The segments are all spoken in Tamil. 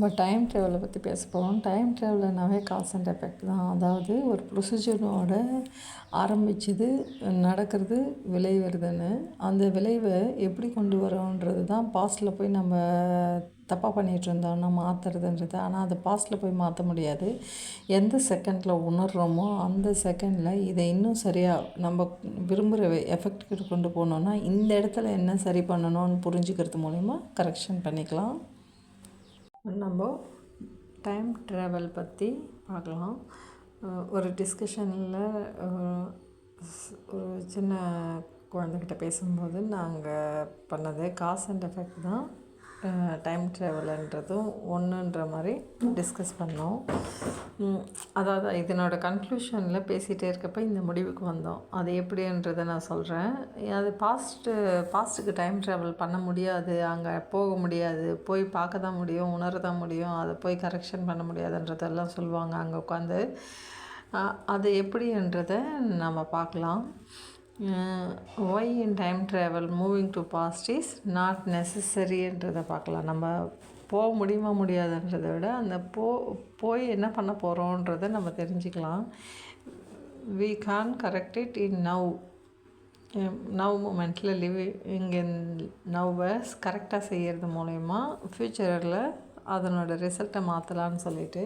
நம்ம டைம் ட்ராவலை பற்றி பேச போகிறோம் டைம் ட்ராவல்னாவே காஸ் அண்ட் எஃபெக்ட் தான். அதாவது ஒரு ப்ரொசீஜரோட ஆரம்பிச்சது நடக்கிறது விளைவுறதுன்னு அந்த விளைவை எப்படி கொண்டு வரோன்றது தான் பாஸ்ட்டில் போய் நம்ம தப்பாக பண்ணிகிட்டு இருந்தோம்னா மாற்றுறதுன்றது ஆனால் அதை பாஸ்டில் போய் மாற்ற முடியாது. எந்த செகண்டில் உணர்கிறோமோ அந்த செகண்டில் இதை இன்னும் சரியாக நம்ம விரும்புகிற எஃபெக்ட்டுக்கு கொண்டு போனோன்னா இந்த இடத்துல என்ன சரி பண்ணணும்னு புரிஞ்சுக்கிறது மூலிமா கரெக்ஷன் பண்ணிக்கலாம். நம்ம டைம் ட்ராவல் பற்றி பார்க்கலாம். ஒரு டிஸ்கஷனில் ஒரு சின்ன குழந்தைகிட்ட பேசும்போது நாங்கள் பண்ணது காஸ் அண்ட் எஃபெக்ட் தான். டைம் ட்ராவல்ன்றதும் ஒன்றுன்ற மாதிரி டிஸ்கஸ் பண்ணோம். அதாவது இதனோட கன்க்ளூஷனில் பேசிகிட்டே இருக்கப்ப இந்த முடிவுக்கு வந்தோம். அது எப்படின்றத நான் சொல்கிறேன் அது பாஸ்ட்டு பாஸ்ட்டுக்கு டைம் ட்ராவல் பண்ண முடியாது. அங்கே போக முடியாது. போய் பார்க்க தான் முடியும் உணர தான் முடியும். அதை போய் கரெக்ஷன் பண்ண முடியாதுன்றதெல்லாம் சொல்லுவாங்க அங்கே உட்காந்து. அது எப்படின்றத நம்ம பார்க்கலாம். Why in time travel moving to past is not நெசசரின்றதை பார்க்கலாம். நம்ம போக முடியுமா முடியாதுன்றதை விட அந்த போ போய் என்ன பண்ண போகிறோன்றதை நம்ம தெரிஞ்சுக்கலாம். We can correct it in now now மூமெண்ட்டில் live இங்கே நவ்வை கரெக்டாக செய்கிறது மூலயமா ஃப்யூச்சரில் அதனோட ரிசல்ட்டை மாற்றலான்னு சொல்லிட்டு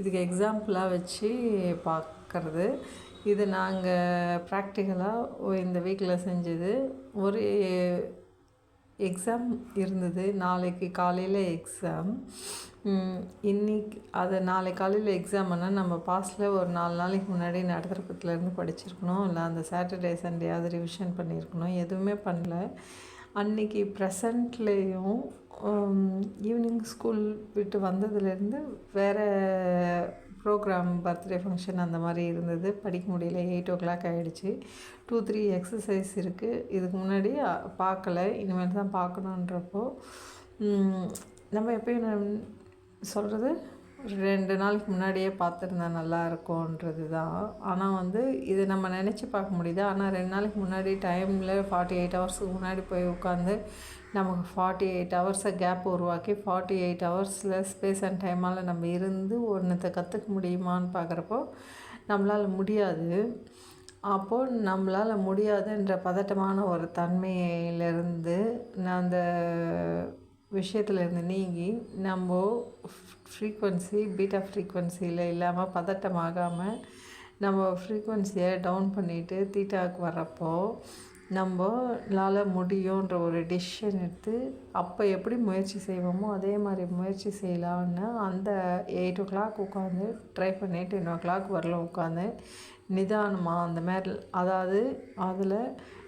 இதுக்கு எக்ஸாம்பிளாக வச்சு பார்க்கறது. இது நாங்கள் ப்ராக்டிக்கலாக இந்த வீக்கில் செஞ்சது. ஒரு எக்ஸாம் இருந்தது. நாளைக்கு காலையில் எக்ஸாம் இன்னைக்கு அதை நாளைக்கு காலையில் எக்ஸாம்னா நம்ம பாஸ்டில் ஒரு நாலு நாளைக்கு முன்னாடி நடத்துகிறப்பத்துலேருந்து படிச்சிருக்கணும். இல்லை அந்த சாட்டர்டே சண்டேயாவது ரிவிஷன் பண்ணியிருக்கணும். எதுவுமே பண்ணல. அன்னைக்கு ப்ரெசண்ட்லேயும் ஈவினிங் ஸ்கூல் விட்டு வந்ததுலேருந்து வேறு ப்ரோக்ராம் பர்த்டே ஃபங்க்ஷன் அந்த மாதிரி இருந்தது. படிக்க முடியல எயிட் ஓ கிளாக் ஆகிடுச்சு டூ த்ரீ எக்ஸசைஸ் இருக்குது இதுக்கு முன்னாடி பார்க்கல. இனிமேல் தான் பார்க்கணுன்றப்போ நம்ம எப்பயும் சொல்கிறது ரெண்டு நாளுக்கு முன்னாடியே பார்த்துருந்தா நல்லா இருக்கும்ன்றது தான். ஆனால் வந்து இது நம்ம நினச்சி பார்க்க முடியுது. ஆனால் ரெண்டு நாளைக்கு முன்னாடி டைமில் ஃபார்ட்டி எயிட் ஹவர்ஸுக்கு முன்னாடி போய் உட்காந்து நமக்கு ஃபார்ட்டி எயிட் ஹவர்ஸை கேப் உருவாக்கி ஃபார்ட்டி எயிட் ஹவர்ஸில் ஸ்பேஸ் அண்ட் டைமால் நம்ம இருந்து ஒன்றத்தை கற்றுக்க முடியுமான்னு பார்க்குறப்போ நம்மளால் முடியாது. அப்போது நம்மளால் முடியாதுன்ற பதட்டமான ஒரு தன்மையிலிருந்து நான் அந்த விஷயத்துலேருந்து நீங்கி நம்ம ஃப்ரீக்வன்சி பீட்டா ஃப்ரீக்வன்சியில் இல்லாமல் பதட்டமாகாமல் நம்ம ஃப்ரீக்வன்சியை டவுன் பண்ணிவிட்டு தீட்டாவுக்கு வரப்போ நம்மளால் முடியுன்ற ஒரு டிசிஷன் எடுத்து அப்போ எப்படி முயற்சி செய்வோமோ அதே மாதிரி முயற்சி செய்யலான்னு அந்த எயிட் ஓ கிளாக் உட்காந்து ட்ரை பண்ணி டென் ஓ கிளாக் வரல உட்காந்து நிதானமாக அந்த மாதிரி அதாவது அதில்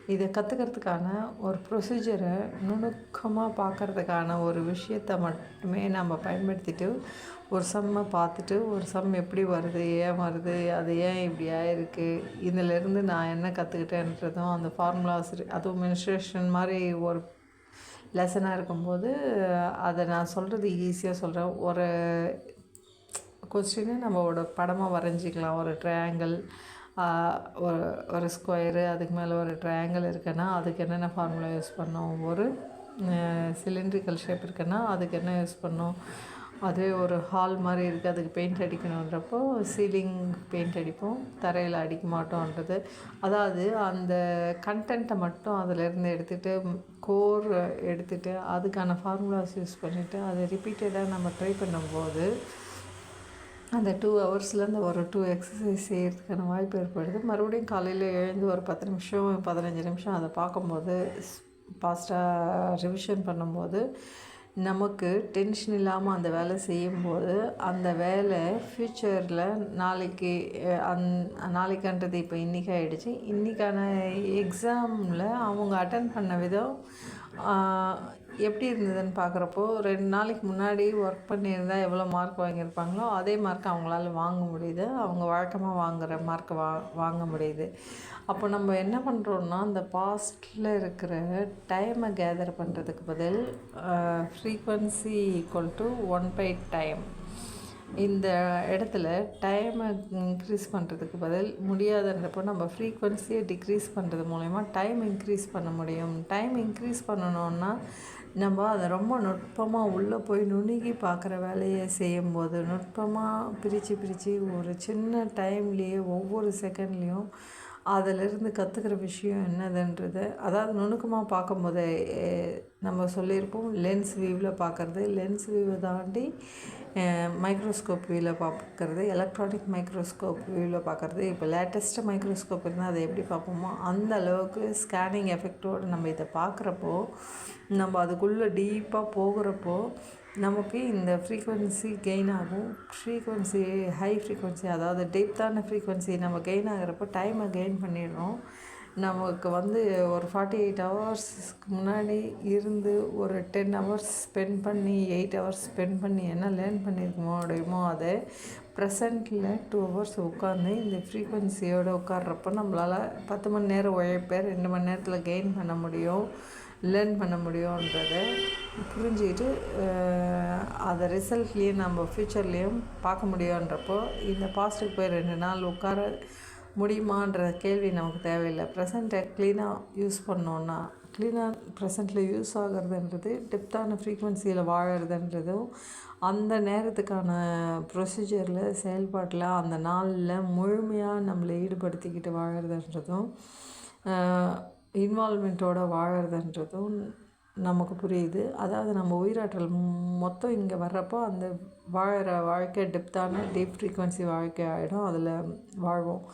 இதை கற்றுக்கிறதுக்கான ஒரு ப்ரொசீஜரை நுணுக்கமாக பார்க்கறதுக்கான ஒரு விஷயத்தை மட்டுமே நம்ம பயன்படுத்திட்டு ஒரு சம்மை பார்த்துட்டு ஒரு சம் எப்படி வருது ஏன் வருது அது ஏன் இப்படி ஆயிருக்கு இதிலேருந்து நான் என்ன கற்றுக்கிட்டேன்றதும் அந்த ஃபார்முலாஸ் அதுவும் மினிஸ்ட்ரேஷன் மாதிரி ஒரு லெசனாக இருக்கும்போது அதை நான் சொல்கிறது ஈஸியாக சொல்கிறேன் ஒரு கொஸ்டினை நம்மளோட படமாக வரைஞ்சிக்கலாம். ஒரு ட்ரையாங்கிள் ஒரு ஒரு ஸ்கொயரு அதுக்கு மேலே ஒரு ட்ரையாங்கிள் இருக்குன்னா அதுக்கு என்னென்ன ஃபார்முலா யூஸ் பண்ணோம்? ஒரு சிலிண்ட்ரிக்கல் ஷேப் இருக்குன்னா அதுக்கு என்ன யூஸ் பண்ணோம்? அதுவே ஒரு ஹால் மாதிரி இருக்குது அதுக்கு பெயிண்ட் அடிக்கணுன்றப்போ சீலிங் பெயிண்ட் அடிப்போம். தரையில் அடிக்க மாட்டோன்றது அதாவது அந்த கண்டென்ட்டை மட்டும் அதிலேருந்து எடுத்துகிட்டு கோர் எடுத்துகிட்டு அதுக்கான ஃபார்முலாஸ் யூஸ் பண்ணிவிட்டு அதை ரிப்பீட்டடாக நம்ம ட்ரை பண்ணும்போது அந்த டூ ஹவர்ஸில் அந்த ஒரு டூ எக்ஸசைஸ் செய்கிறதுக்கான வாய்ப்பு ஏற்படுது. மறுபடியும் காலையில் எழுந்து ஒரு பத்து நிமிஷம் பதினஞ்சு நிமிஷம் அதை பார்க்கும்போது ஃபாஸ்ட்டாக ரிவிஷன் பண்ணும்போது நமக்கு டென்ஷன் இல்லாமல் அந்த வேலை செய்யும்போது அந்த வேலை ஃப்யூச்சரில் நாளைக்கு அந் நாளைக்குன்றது இப்போ இன்றைக்கி ஆகிடுச்சு இன்றைக்கான எக்ஸாமில் அவங்க அட்டன் பண்ண விதம் எப்படி இருந்ததுன்னு பார்க்குறப்போ ரெண்டு நாளைக்கு முன்னாடி ஒர்க் பண்ணியிருந்தா எவ்வளோ மார்க் வாங்கியிருப்பாங்களோ அதே மார்க் அவங்களால வாங்க முடியுது. அவங்க வழக்கமாக வாங்குகிற மார்க்கை வா வாங்க முடியுது. அப்போ நம்ம என்ன பண்ணுறோன்னா அந்த பாஸ்டில் இருக்கிற டைமை கேதர் பண்ணுறதுக்கு பதில் frequency equal to one by time இந்த இடத்துல டைமை இன்க்ரீஸ் பண்ணுறதுக்கு பதில் முடியாதுன்றப்போ நம்ம ஃப்ரீக்வன்சியை டிக்ரீஸ் பண்ணுறது மூலயமா டைம் இன்க்ரீஸ் பண்ண முடியும். டைம் இன்க்ரீஸ் பண்ணணுன்னா நம்ம அதை ரொம்ப நுட்பமாக உள்ளே போய் நுணுகி பார்க்குற வேலையை செய்யும்போது நுட்பமாக பிரித்து பிரித்து ஒரு சின்ன டைம்லேயே ஒவ்வொரு செகண்ட்லேயும் அதிலிருந்து கற்றுக்கிற விஷயம் என்னதுன்றது அதாவது நுணுக்கமாக பார்க்கும்போதே நம்ம சொல்லியிருப்போம் லென்ஸ் வியூவில் பார்க்குறது. லென்ஸ் வியூவை தாண்டி மைக்ரோஸ்கோப் வியூவில் பார்க்குறது. எலக்ட்ரானிக் மைக்ரோஸ்கோப் வியூவில் பார்க்குறது. இப்போ லேட்டஸ்ட்டு மைக்ரோஸ்கோப் இருந்தால் அதை எப்படி பார்ப்போமோ அந்த அளவுக்கு ஸ்கேனிங் எஃபெக்டோடு நம்ம இதை பார்க்குறப்போ நம்ம அதுக்குள்ளே டீப்பாக போகிறப்போ நமக்கு இந்த ஃப்ரீக்குவென்சி கெயின் ஆகும். ஃப்ரீக்குவென்சி ஹை ஃப்ரீக்குவென்சி அதாவது டெப்த்தான ஃப்ரீக்குவென்சி நம்ம கெயின் ஆகிறப்போ டைமை கெயின் பண்ணிடுறோம். நமக்கு வந்து ஒரு ஃபார்ட்டி எயிட் ஹவர்ஸ்க்கு முன்னாடி இருந்து ஒரு டென் ஹவர்ஸ் ஸ்பெண்ட் பண்ணி எயிட் ஹவர்ஸ் ஸ்பெண்ட் பண்ணி என்ன லேர்ன் பண்ணியிருக்க முடியுமோ அதை ப்ரெசண்ட்டில் டூ ஹவர்ஸ் உட்காந்து இந்த ஃப்ரீக்குவென்சியோடு உட்கார்றப்போ நம்மளால் பத்து மணி நேரம் உழைப்பை ரெண்டு மணி நேரத்தில் கெயின் பண்ண முடியும். லேர்ன் பண்ண முடியுன்றத புரிஞ்சுக்கிட்டு அதை ரிசல்ட்லேயும் நம்ம ஃப்யூச்சர்லேயும் பார்க்க முடியுன்றப்போ இந்த பாஸ்ட்டுக்கு போய் ரெண்டு நாள் உட்கார முடியுமான்ற கேள்வி நமக்கு தேவையில்லை. ப்ரெசண்ட்டை க்ளீனாக யூஸ் பண்ணோன்னா க்ளீனாக ப்ரெசண்ட்டில் யூஸ் ஆகிறதுன்றது டெப்த்தான ஃப்ரீக்குவென்சியில் வாழறதுன்றதும் அந்த நேரத்துக்கான ப்ரொசீஜரில் செயல்பாட்டில் அந்த நாளில் முழுமையாக நம்மளை ஈடுபடுத்திக்கிட்டு வாழறதுன்றதும் இன்வால்மெண்ட்டோட வாழறதுன்றதும் நமக்கு புரியுது. அதாவது நம்ம உயிராற்றல் மொத்தம் இங்கே வர்றப்போ அந்த வாழற வாழ்க்கை டெப்த்தான டீப் ஃப்ரீக்வன்சி வாழ்க்கை ஆகிடும் அதில் வாழ்வோம்.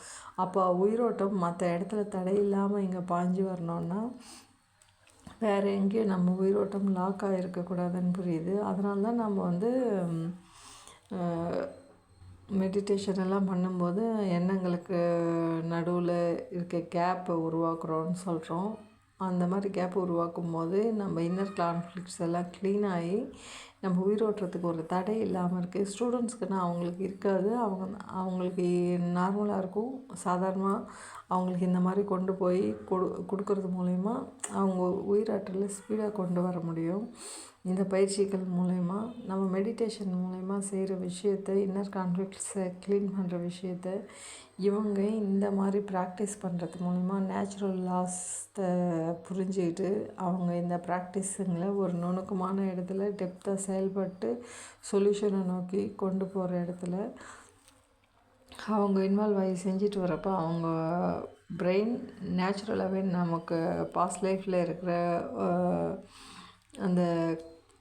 அப்போ உயிரோட்டம் மற்ற இடத்துல தடை இல்லாமல் இங்கே பாஞ்சு வரணுன்னா வேறு எங்கேயும் நம்ம உயிரோட்டம் லாக் ஆகிருக்கக்கூடாதுன்னு புரியுது. அதனால தான் நம்ம வந்து மெடிடேஷன் எல்லாம் பண்ணும்போது எண்ணங்களுக்கு நடுவில் இருக்க கேப்பை உருவாக்குறோன்னு சொல்கிறோம் அந்த மாதிரி கேப் உருவாக்கும் போது நம்ம இன்னர் கான்ஃப்ளிக்ஸ் எல்லாம் க்ளீன் ஆகி நம்ம உயிரோட்டுறதுக்கு ஒரு தடை இல்லாமல் இருக்குது ஸ்டூடெண்ட்ஸ்க்குன்னா அவங்களுக்கு இருக்காது. அவங்க அவங்களுக்கு நார்மலாக இருக்கும். சாதாரணமாக அவங்களுக்கு இந்த மாதிரி கொண்டு போய் கொடு கொடுக்கறது மூலயமா அவங்க உயிராற்றலை ஸ்பீடாக கொண்டு வர முடியும். இந்த பயிற்சிகள் மூலயமா நம்ம மெடிடேஷன் மூலயமா செய்கிற விஷயத்த இன்னர் கான்ஃப்ளிக்ஸை க்ளீன் பண்ணுற விஷயத்த இவங்க இந்த மாதிரி ப்ராக்டிஸ் பண்ணுறது மூலிமா நேச்சுரல் லாஸ்த்தை புரிஞ்சுக்கிட்டு அவங்க இந்த ப்ராக்டிஸுங்களை ஒரு நுணுக்கமான இடத்துல டெப்த்தாக செயல்பட்டு சொல்யூஷனை நோக்கி கொண்டு போகிற இடத்துல அவங்க இன்வால்வ் ஆகி செஞ்சுட்டு வரப்போ அவங்க பிரெயின் நேச்சுரலாகவே நமக்கு பாஸ்ட் லைஃப்பில் இருக்கிற அந்த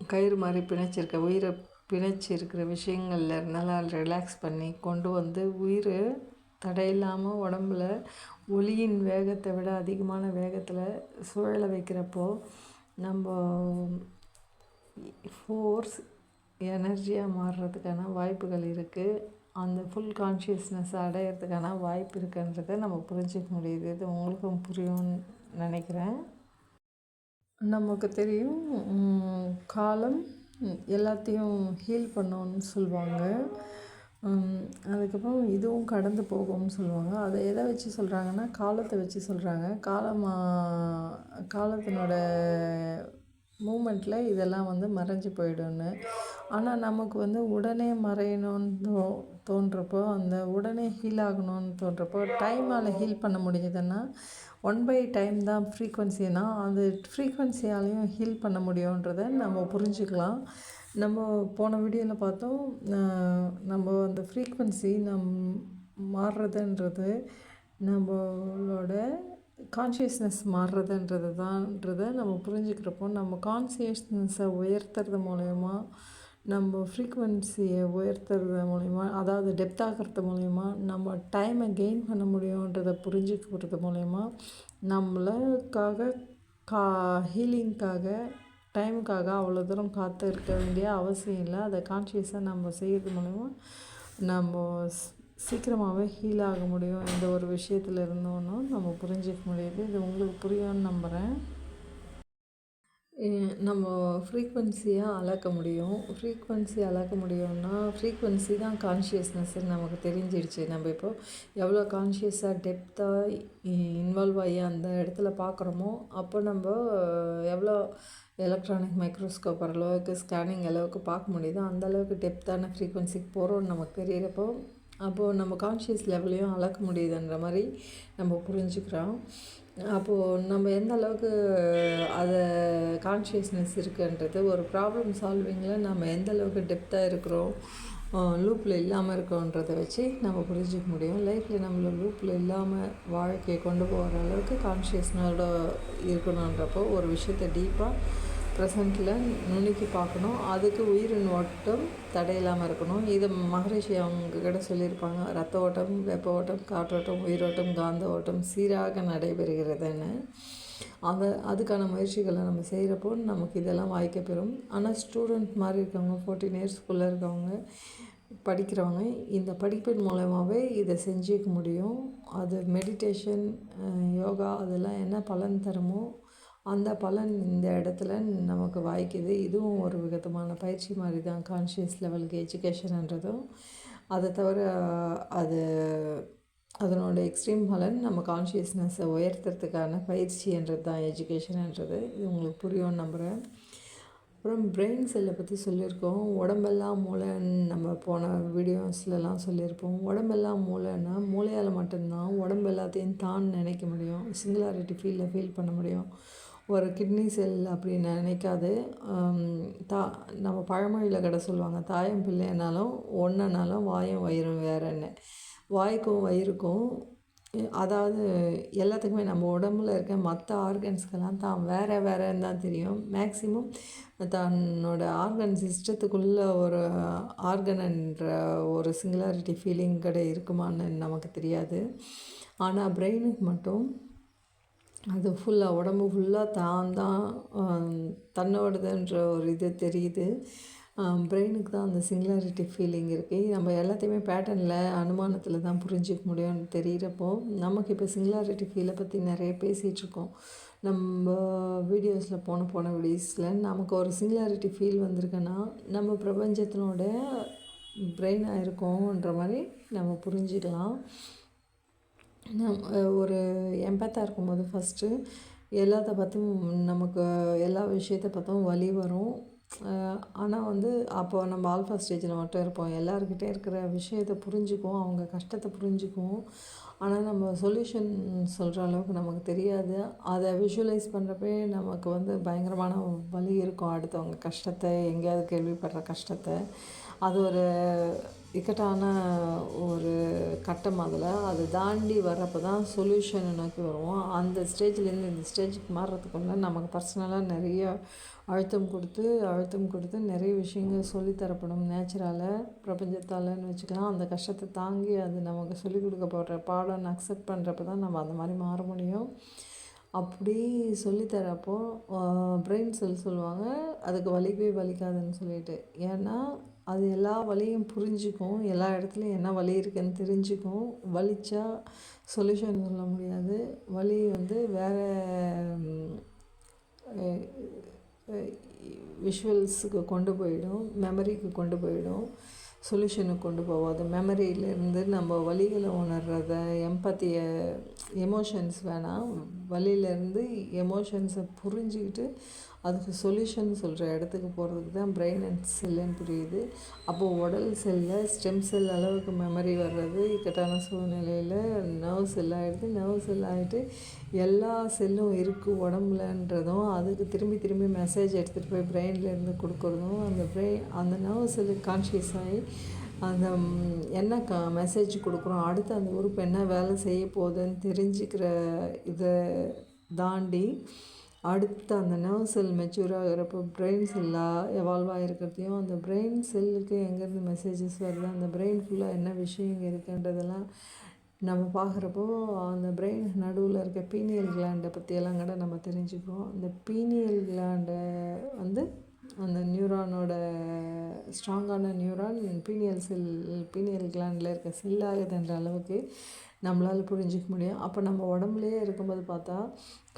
கயிறு மாதிரி பிணைச்சிருக்க உயிரை பிணைச்சி இருக்கிற விஷயங்கள்ல இருந்தாலும் ரிலாக்ஸ் பண்ணி கொண்டு வந்து உயிர் தடையில்லாமல் உடம்புல ஒளியின் வேகத்தை விட அதிகமான வேகத்தில் சுழல வைக்கிறப்போ நம்ம ஃபோர்ஸ் எனர்ஜியாக மாறுறதுக்கான வாய்ப்புகள் இருக்குது அந்த ஃபுல் கான்ஷியஸ்னஸ் அடையிறதுக்கான வாய்ப்பு இருக்குன்றதை நம்ம புரிஞ்சிக்க முடியுது. இது உங்களுக்கும் புரியும்னு நினைக்கிறேன். நமக்கு தெரியும் காலம் எல்லாத்தையும் ஹீல் பண்ணோன்னு சொல்லுவாங்க அதுக்கப்புறம் இதுவும் கடந்து போகும்னு சொல்லுவாங்க. அதை எதை வச்சு சொல்கிறாங்கன்னா காலத்தை வச்சு சொல்கிறாங்க காலமா காலத்தினோட மூமெண்ட்டில் இதெல்லாம் வந்து மறைஞ்சு போயிடும்னு. ஆனால் நமக்கு வந்து உடனே மறையணும்னு தோ தோன்றப்போ அந்த உடனே ஹீல் ஆகணும்னு தோன்றப்போ டைமால் ஹீல் பண்ண முடியுதுன்னா ஒன் பை டைம் தான் ஃப்ரீக்வன்சினா அது ஃப்ரீக்வன்சியாலையும் ஹீல் பண்ண முடியுன்றதை நம்ம புரிஞ்சுக்கலாம். நம்ம போன வீடியோவில் பார்த்தோம் நம்ம அந்த ஃப்ரீக்வன்சி நம் மாறுறதுன்றது நம்மளோட கான்ஷியஸ்னஸ் மாறுறதுன்றது தான்ன்றதை நம்ம புரிஞ்சுக்கிறப்போ நம்ம கான்சியஸ்னஸை உயர்த்துறது மூலயமா நம்ம ஃப்ரீக்குவென்சியை உயர்த்துறது மூலிமா அதாவது டெப்த் ஆகிறது மூலிமா நம்ம டைமை கெயின் பண்ண முடியுன்றதை புரிஞ்சுக்கிறது மூலிமா நம்மளுக்காக கா ஹீலிங்க்காக டைமுக்காக அவ்வளோ தூரம் காத்து இருக்க வேண்டிய அவசியம் இல்லை. அதை கான்ஷியஸாக நம்ம செய்கிறது மூலிமா நம்ம சீக்கிரமாகவே ஹீல் ஆக முடியும். எந்த ஒரு விஷயத்தில் இருந்தோன்னு நம்ம புரிஞ்சிக்க முடியுது. இது உங்களுக்கு புரியும்னு நம்புகிறேன் நம்ம ஃப்ரீக்வன்சியாக அளக்க முடியும்? ஃப்ரீக்வன்சி அளக்க முடியும்னா ஃப்ரீக்வன்சி தான் கான்ஷியஸ்னஸ்ன்னு நமக்கு தெரிஞ்சிடுச்சு. நம்ம இப்போ எவ்வளோ கான்ஷியஸாக டெப்த்தாக இன்வால்வ் ஆகி அந்த இடத்துல பார்க்குறோமோ அப்போ நம்ம எவ்வளோ எலக்ட்ரானிக் மைக்ரோஸ்கோப் அளவுக்கு ஸ்கேனிங் அளவுக்கு பார்க்க முடியுதோ அந்த அளவுக்கு டெப்த்தான ஃப்ரீக்வன்சிக்கு போகிறோம்னு நமக்கு தெரியிறப்போ அப்போது நம்ம கான்ஷியஸ் லெவலையும் அளக்க முடியுதுன்ற மாதிரி நம்ம புரிஞ்சுக்கிறோம். அப்போது நம்ம எந்த அளவுக்கு அதை கான்ஷியஸ்னஸ் இருக்குன்றது ஒரு ப்ராப்ளம் சால்விங்கில் நம்ம எந்த அளவுக்கு டெப்த்தாக இருக்கிறோம் லூப்பில் இல்லாமல் இருக்கோன்றதை வச்சு நம்ம புரிஞ்சிக்க முடியும். லைஃப்பில் நம்மள லூப்பில் இல்லாமல் வாழ்க்கையை கொண்டு போகிற அளவுக்கு கான்ஷியஸ்னோட இருக்கணுன்றப்போ ஒரு விஷயத்தை டீப்பாக ப்ரெசண்ட்டில் நுணுக்கி பார்க்கணும். அதுக்கு உயிரின் ஓட்டம் தடையில்லாமல் இருக்கணும். இதை மகரிஷி அவங்க கிட்ட சொல்லியிருப்பாங்க. ரத்த ஓட்டம் வெப்ப ஓட்டம் காற்றோட்டம் உயிரோட்டம் காந்த ஓட்டம் சீராக நடைபெறுகிறதுன்னு. அந்த அதுக்கான முயற்சிகளை நம்ம செய்கிறப்போ நமக்கு இதெல்லாம் வாய்க்கப்பெறும் ஆனால் ஸ்டூடெண்ட் மாதிரி இருக்கவங்க ஃபோர்டீன் இயர்ஸ்க்குள்ளே இருக்கவங்க படிக்கிறவங்க இந்த படிப்பின் மூலமாகவே இதை செஞ்சுக்க முடியும். அது மெடிடேஷன் யோகா அதெல்லாம் என்ன பலன் தருமோ அந்த பலன் இந்த இடத்துல நமக்கு வாய்க்குது. இதுவும் ஒரு விதமான பயிற்சி மாதிரி தான் கான்ஷியஸ் லெவலுக்கு எஜுகேஷன்ன்றதும் அதை தவிர அது அதனோட எக்ஸ்ட்ரீம் பலன் நம்ம கான்ஷியஸ்னஸை உயர்த்துறதுக்கான பயிற்சின்றது தான் எஜுகேஷன்ன்றது இது உங்களுக்கு புரியும்னு நம்புகிறேன் அப்புறம் பிரெயின் செல்லை பற்றி சொல்லியிருக்கோம். உடம்பெல்லாம் மூளைன்னு நம்ம போன வீடியோஸ்லலாம் சொல்லியிருப்போம். உடம்பெல்லாம் மூளைன்னா மூளையால் மட்டும்தான் உடம்பு எல்லாத்தையும் தான் நினைக்க முடியும். சிங்குலாரிட்டி ஃபீலில் ஃபீல் பண்ண முடியும். ஒரு கிட்னி செல் அப்படின்னு நினைக்காது. தா நம்ம பழமொழியில் கடை சொல்லுவாங்க தாயம் பிள்ளைனாலும் ஒன்றுனாலும் வாயும் வயிறும் வேறன்னு. வாய்க்கும் வயிறுக்கும் அதாவது எல்லாத்துக்குமே நம்ம உடம்புல இருக்க மற்ற ஆர்கன்ஸ்க்கெல்லாம் தான் வேறு வேறேன்னு தான் தெரியும். மேக்ஸிமம் தன்னோட ஆர்கன் சிஸ்டத்துக்குள்ளே ஒரு ஆர்கன்ன்ற ஒரு சிங்குலாரிட்டி ஃபீலிங் கடை இருக்குமான்னு நமக்கு தெரியாது. ஆனால் பிரெயினுக்கு மட்டும் அது ஃபுல்லாக உடம்பு ஃபுல்லாக தான் தான் தன்னோடதுன்ற ஒரு இது தெரியுது. பிரெயினுக்கு தான் அந்த சிங்குலாரிட்டி ஃபீலிங் இருக்குது நம்ம எல்லாத்தையுமே பேட்டர்னில் அனுமானத்தில் தான் புரிஞ்சிக்க முடியும்னு தெரிகிறப்போ நமக்கு இப்போ சிங்குலாரிட்டி ஃபீலை பற்றி நிறைய பேசிகிட்ருக்கோம் நம்ம வீடியோஸில் போன போன வீடியோஸில் நமக்கு ஒரு சிங்குலாரிட்டி ஃபீல் வந்திருக்குன்னா நம்ம பிரபஞ்சத்தினோட பிரெயினாக இருக்கோன்ற மாதிரி நம்ம புரிஞ்சிக்கலாம். நம் ஒரு எம்பத்தாக இருக்கும்போது ஃபஸ்ட்டு எல்லாத்த பற்றியும் நமக்கு எல்லா விஷயத்த பார்த்தும் வலி வரும். ஆனால் வந்து அப்போ நம்ம ஆல்ஃபா ஸ்டேஜில் மட்டும் இருப்போம். எல்லாருக்கிட்டே இருக்கிற விஷயத்தை புரிஞ்சுக்குவோம். அவங்க கஷ்டத்தை புரிஞ்சுக்குவோம். ஆனால் நம்ம சொல்யூஷன் சொல்கிற அளவுக்கு நமக்கு தெரியாது. அதை விஷுவலைஸ் பண்ணுறப்பே நமக்கு வந்து பயங்கரமான வலி இருக்கும். அடுத்தவங்க கஷ்டத்தை எங்கேயாவது கேள்விப்படுற கஷ்டத்தை. அது ஒரு இக்கட்டான ஒரு கட்டம் அதில். அதை தாண்டி வர்றப்போ தான் சொல்யூஷனை நோக்கி வருவோம் அந்த ஸ்டேஜ்லேருந்து இந்த ஸ்டேஜுக்கு மாறுறதுக்குள்ள நமக்கு பர்சனலாக நிறைய அழுத்தம் கொடுத்து அழுத்தம் கொடுத்து நிறைய விஷயங்கள் சொல்லித்தரப்படும் நேச்சுரால பிரபஞ்சத்தால்னு வச்சுக்கலாம். அந்த கஷ்டத்தை தாங்கி அது நமக்கு சொல்லிக் கொடுக்க போடுற பாடம்னு அக்செப்ட் பண்ணுறப்ப தான் நம்ம அந்த மாதிரி மாற முடியும். அப்படி சொல்லித்தரப்போ பிரெயின் செல் சொல்லுவாங்க. அதுக்கு வலிக்கவே வலிக்காதுன்னு சொல்லிட்டு. ஏன்னா அது எல்லா வலியும் புரிஞ்சுக்கும். எல்லா இடத்துலையும் என்ன வலி இருக்குதுன்னு தெரிஞ்சுக்கும். வலிச்சா சொல்யூஷன் சொல்ல முடியாது. வலி வந்து வேறு விஷுவல்ஸுக்கு கொண்டு போயிடும். மெமரிக்கு கொண்டு போயிடும். சொல்யூஷனுக்கு கொண்டு போகாது. மெமரியிலேருந்து நம்ம வழிகளை உணர்றத எம்பத்தியை எமோஷன்ஸ் வேணாம். வழியிலேருந்து எமோஷன்ஸை புரிஞ்சுக்கிட்டு அதுக்கு சொல்யூஷன் சொல்கிற இடத்துக்கு போகிறதுக்கு தான் பிரெயின் அண்ட் செல்லுன்னு புரியுது. அப்போது உடல் செல்லில் ஸ்டெம் செல் அளவுக்கு மெமரி வர்றது இக்கட்டான சூழ்நிலையில் நர்வ் செல் ஆகிடுது நர்வ் செல் ஆகிட்டு எல்லா செல்லும் இருக்குது உடம்புலன்றதும் அதுக்கு திரும்பி திரும்பி மெசேஜ் எடுத்துகிட்டு போய் பிரெயின்லேருந்து கொடுக்குறதும் அந்த பிரெயின் அந்த நர்வ் செல்லு கான்ஷியஸ் ஆகி அந்த என்ன க மெசேஜ் கொடுக்குறோம்? அடுத்து அந்த உறுப்பு என்ன வேலை செய்ய போகுதுன்னு தெரிஞ்சுக்கிற இதை தாண்டி அடுத்து அந்த நர்வ் செல் மெச்சூர் ஆகிறப்போ பிரெயின் செல்லாக எவால்வ் ஆகிருக்கிறதையும் அந்த பிரெயின் செல்லுக்கு எங்கேருந்து மெசேஜஸ் வருது? அந்த பிரெயின் ஃபுல்லாக என்ன விஷயம் இங்கே இருக்குன்றதெல்லாம் நம்ம பார்க்குறப்போ அந்த பிரெயின் நடுவில் இருக்க பீனியல் கிளாண்டை பற்றியெல்லாம் கூட நம்ம தெரிஞ்சுக்கிறோம் அந்த பீனியல் கிளாண்டை வந்து அந்த நியூரானோட ஸ்ட்ராங்கான நியூரான் பீனியல் செல் பீனியல் கிளாண்டில் இருக்க செல்லாகுதுன்ற அளவுக்கு நம்மளால் புரிஞ்சிக்க முடியும். அப்போ நம்ம உடம்புலேயே இருக்கும்போது பார்த்தா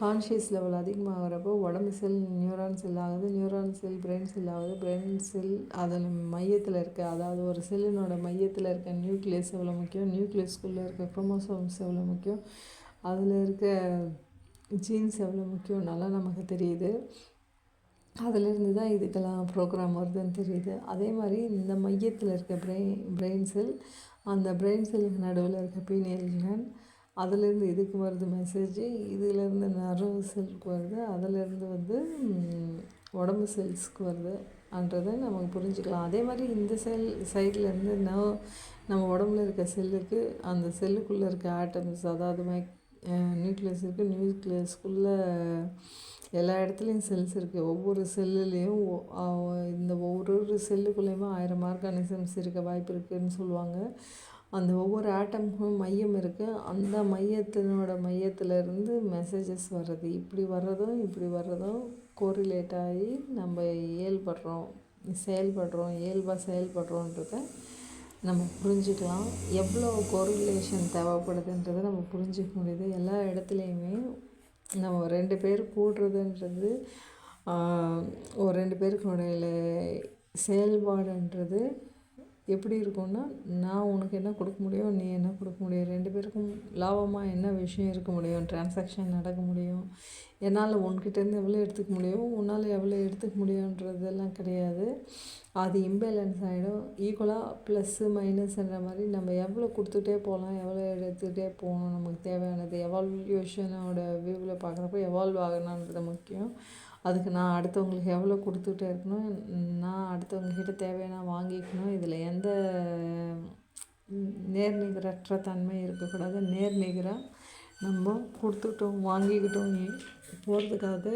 கான்ஷியஸ் லெவல் அதிகமாகிறப்போ உடம்பு செல் நியூரான் செல் ஆகுது. நியூரான் செல் பிரெயின் செல் ஆகுது. பிரெயின் செல் அதில் மையத்தில் இருக்க அதாவது ஒரு செல்லினோட மையத்தில் இருக்க நியூக்ளியஸ் எவ்வளோ முக்கியம்? நியூக்ளியஸ்குள்ளே இருக்க குரோமோசோம்ஸ் எவ்வளோ முக்கியம்? அதில் இருக்க ஜீன்ஸ் எவ்வளோ முக்கியம்னாலாம் நமக்கு தெரியுது. அதிலிருந்து தான் இதுக்கெல்லாம் ப்ரோக்ராம் வருதுன்னு தெரியுது. அதே மாதிரி இந்த மையத்தில் இருக்க பிரெயின் பிரெயின் செல் அந்த பிரெயின் செல்லுக்கு நடுவில் இருக்க பீனியல் கிளாண்ட் அதுலேருந்து இதுக்கு வருது மெசேஜு இதுலேருந்து நர்வ் செல்லுக்கு வருது. அதுலேருந்து வந்து உடம்பு செல்ஸ்க்கு வருது அன்றதை நமக்கு புரிஞ்சுக்கலாம். அதே மாதிரி இந்த செல் சைட்லேருந்து நர்வ் நம்ம உடம்புல இருக்க செல்லுக்கு அந்த செல்லுக்குள்ளே இருக்க ஆட்டம்ஸ் அதாவது மை நியூக்ளியஸ் இருக்குது நியூக்ளியஸ்க்குள்ளே எல்லா இடத்துலையும் செல்ஸ் இருக்குது ஒவ்வொரு செல்லுலேயும் இந்த ஒவ்வொரு ஒரு செல்லுக்குள்ளேயுமே ஆயிரம் ஆர்கானிசம்ஸ் இருக்க வாய்ப்பு இருக்குதுன்னு சொல்லுவாங்க. அந்த ஒவ்வொரு ஆட்டமுக்கும் மையம் இருக்குது அந்த மையத்தினோட மையத்திலேருந்து மெசேஜஸ் வர்றது. இப்படி வர்றதும் இப்படி வர்றதும் கோரிலேட் ஆகி நம்ம இயல்படுறோம். செயல்படுறோம். இயல்பாக செயல்படுறோன்றத நம்ம புரிஞ்சுக்கலாம். எவ்வளோ கோரிலேஷன் தேவைப்படுதுன்றதை நம்ம புரிஞ்சிக்க முடியுது. எல்லா இடத்துலையுமே நம்ம ரெண்டு பேர் கூடுறதுன்றது ஒரு ரெண்டு பேருக்கு இடையில செயல்பாடுன்றது எப்படி இருக்கும்னா நான் உனக்கு என்ன கொடுக்க முடியும் நீ என்ன கொடுக்க முடியும் ரெண்டு பேருக்கும் லாபமாக என்ன விஷயம் இருக்க முடியும் ட்ரான்ஸாக்ஷன் நடக்க முடியும் என்னால் உன்கிட்டேருந்து எவ்வளோ எடுத்துக்க முடியும் உன்னால் எவ்வளோ எடுத்துக்க முடியுன்றதெல்லாம் கிடையாது. அது இம்பேலன்ஸ் ஆகிடும் ஈக்குவலாக ப்ளஸ்ஸு மைனஸ்ன்ற மாதிரி நம்ம எவ்வளோ கொடுத்துட்டே போகலாம் எவ்வளோ எடுத்துகிட்டே போகணும் நமக்கு தேவையானது எவால்யூஷனோட வியூவில் பார்க்குறப்ப எவால்வ் ஆகணுன்றது முக்கியம். அதுக்கு நான் அடுத்தவங்களுக்கு எவ்வளோ கொடுத்துட்டே இருக்கணும்? நான் அடுத்தவங்கக்கிட்ட தேவையான வாங்கிக்கணும். இதில் எந்த நேர்நிகரற்ற தன்மை இருக்கக்கூடாது. நேர்நிகராக நம்ம கொடுத்துட்டோம் வாங்கிக்கிட்டோம் போகிறதுக்காக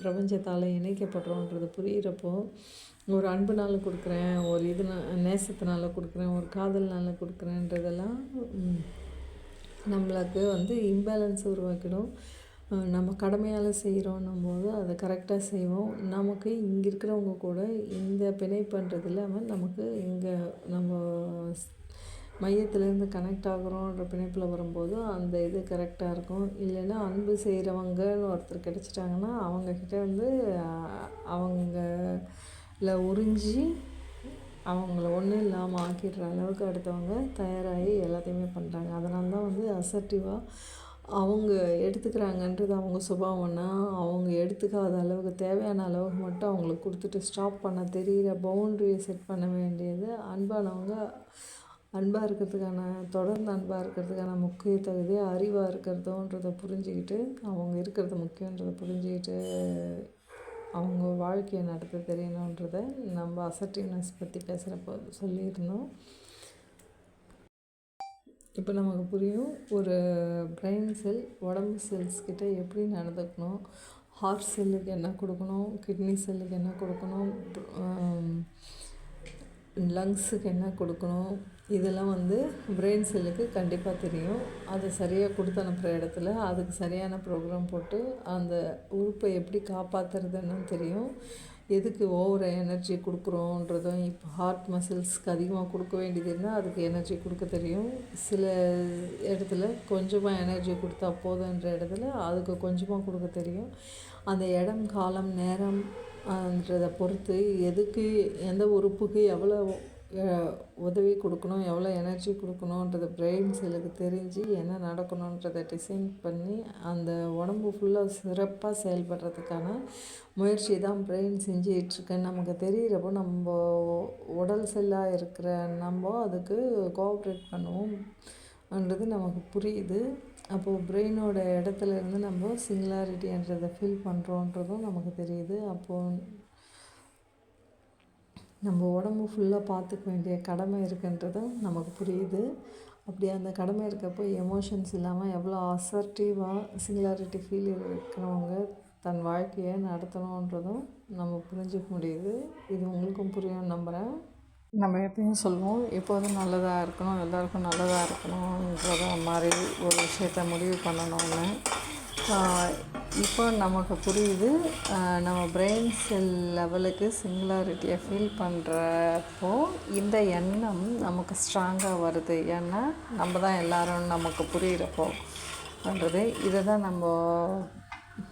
பிரபஞ்சத்தால் இணைக்கப்படுறோன்றது புரிகிறப்போ ஒரு அன்புனால் கொடுக்குறேன் ஒரு இது நேசத்தினால கொடுக்குறேன் ஒரு காதல்னால கொடுக்குறேன்றதெல்லாம் நம்மளுக்கு வந்து இம்பேலன்ஸ் உருவாக்கிடும். நம்ம கடமையால் செய்கிறோன்னும் போது அதை கரெக்டாக செய்வோம். நமக்கு இங்கே இருக்கிறவங்க கூட இந்த பிணைப்புன்றது இல்லாமல் நமக்கு இங்கே நம்ம மையத்துலேருந்து கனெக்ட் ஆகிறோன்ற பிணைப்பில் வரும்போது அந்த இது கரெக்டாக இருக்கும். இல்லைன்னா அன்பு செய்கிறவங்கன்னு ஒருத்தர் கிடச்சிட்டாங்கன்னா அவங்கக்கிட்ட வந்து அவங்கள உறிஞ்சி அவங்கள ஒன்றும் இல்லாமல் ஆக்கிடுற அளவுக்கு அடுத்தவங்க தயாராகி எல்லாத்தையுமே பண்ணுறாங்க அதனால தான் வந்து அசர்ட்டிவாக அவங்க எடுத்துக்கிறாங்கன்றது அவங்க சுபாவம்னா அவங்க எடுத்துக்காத அளவுக்கு தேவையான அளவுக்கு மட்டும் அவங்களுக்கு கொடுத்துட்டு ஸ்டாப் பண்ண தெரிகிற பவுண்ட்ரியை செட் பண்ண வேண்டியது அன்பானவங்க. அன்பாக இருக்கிறதுக்கான தொடர்ந்து அன்பாக இருக்கிறதுக்கான முக்கிய தகுதி அறிவாக இருக்கிறதோன்றதை புரிஞ்சுக்கிட்டு அவங்க இருக்கிறது முக்கியன்றதை புரிஞ்சுக்கிட்டு அவங்க வாழ்க்கையை நடத்த தெரியணுன்றதை நம்ம அசர்டிவ்னஸ் பற்றி பேசுகிறப்போ சொல்லியிருந்தோம். இப்போ நமக்கு புரியும் ஒரு பிரெயின் செல் உடம்பு செல்ஸ் கிட்ட எப்படி நடந்துக்கணும்? ஹார்ட் செல்லுக்கு என்ன கொடுக்கணும்? கிட்னி செல்லுக்கு என்ன கொடுக்கணும்? லங்ஸுக்கு என்ன கொடுக்கணும்? இதெல்லாம் வந்து பிரெயின் செல்லுக்கு கண்டிப்பாக தெரியும். அது சரியாக கொடுத்து அனுப்புகிற இடத்துல அதுக்கு சரியான ப்ரோக்ராம் போட்டு அந்த உறுப்பை எப்படி காப்பாற்றுறதுன்னு தெரியும். எதுக்கு ஓவர் எனர்ஜி கொடுக்குறோன்றதும் இப்போ ஹார்ட் மசில்ஸ்க்கு அதிகமாக கொடுக்க வேண்டியது இருந்தால் அதுக்கு எனர்ஜி கொடுக்க தெரியும். சில இடத்துல கொஞ்சமாக எனர்ஜி கொடுத்தா போதுன்ற இடத்துல அதுக்கு கொஞ்சமாக கொடுக்க தெரியும். அந்த இடம் காலம் நேரம் ன்றதை பொறுத்து எதுக்கு எந்த உறுப்புக்கு எவ்வளோ உதவி கொடுக்கணும் எவ்வளோ எனர்ஜி கொடுக்கணுன்றத பிரெயின் செல்லுக்கு தெரிஞ்சு என்ன நடக்கணுன்றதை டிசைன் பண்ணி அந்த உடம்பு ஃபுல்லாக சிறப்பாக செயல்படுறதுக்கான முயற்சி தான் பிரெயின் செஞ்சிகிட்ருக்குன்னு நமக்கு தெரிகிறப்போ நம்ம உடல் செல்லாக இருக்கிற நம்ம அதுக்கு கோஆப்ரேட் பண்ணுவோம்ன்றது நமக்கு புரியுது. அப்போது பிரெயினோட இடத்துல இருந்து நம்ம சிங்குலாரிட்டின்றதை ஃபீல் பண்ணுறோன்றதும் நமக்கு தெரியுது. அப்போது நம்ம உடம்பு ஃபுல்லாக பார்த்துக்க வேண்டிய கடமை இருக்குன்றதும் நமக்கு புரியுது. அப்படி அந்த கடமை இருக்கப்போ எமோஷன்ஸ் இல்லாமல் எவ்வளோ அசர்ட்டிவாக சிங்குலாரிட்டி ஃபீல் இருக்கிறவங்க தன் வாழ்க்கையை நடத்தணுன்றதும் நம்ம புரிஞ்சுக்க முடியுது. இது உங்களுக்கும் புரியும் நம்புகிறேன் நம்ம எப்பயும் சொல்லுவோம் எப்போதும் நல்லதாக இருக்கணும் எல்லாருக்கும் நல்லதாக இருக்கணுன்றத மாதிரி ஒரு விஷயத்த முடிவு பண்ணணும்னு. இப்போ நமக்கு புரியுது. நம்ம பிரெயின் செல் லெவலுக்கு சிங்குலாரிட்டியை ஃபீல் பண்ணுறப்போ இந்த எண்ணம் நமக்கு ஸ்ட்ராங்காக வருது. ஏன்னா நம்ம தான் எல்லோரும் நமக்கு புரிகிறப்போன்றது இதை தான் நம்ம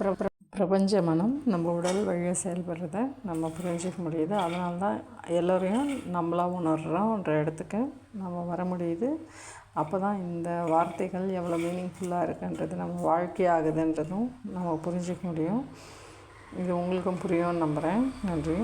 பிர பிரபஞ்ச மனம் நம்ம உடல் வழியாக செயல்படுறத நம்ம புரிஞ்சிக்க முடியுது. அதனால தான் எல்லோரையும் நம்மளாக உணர்கிறோன்ற இடத்துக்கு நம்ம வர முடியுது. அப்போ தான் இந்த வார்த்தைகள் எவ்வளோ மீனிங்ஃபுல்லாக இருக்குன்றது நம்ம வாழ்க்கையாகுதுன்றதும் நம்ம புரிஞ்சிக்க முடியும். இது உங்களுக்கும் புரியும்னு நம்புகிறேன் நன்றி.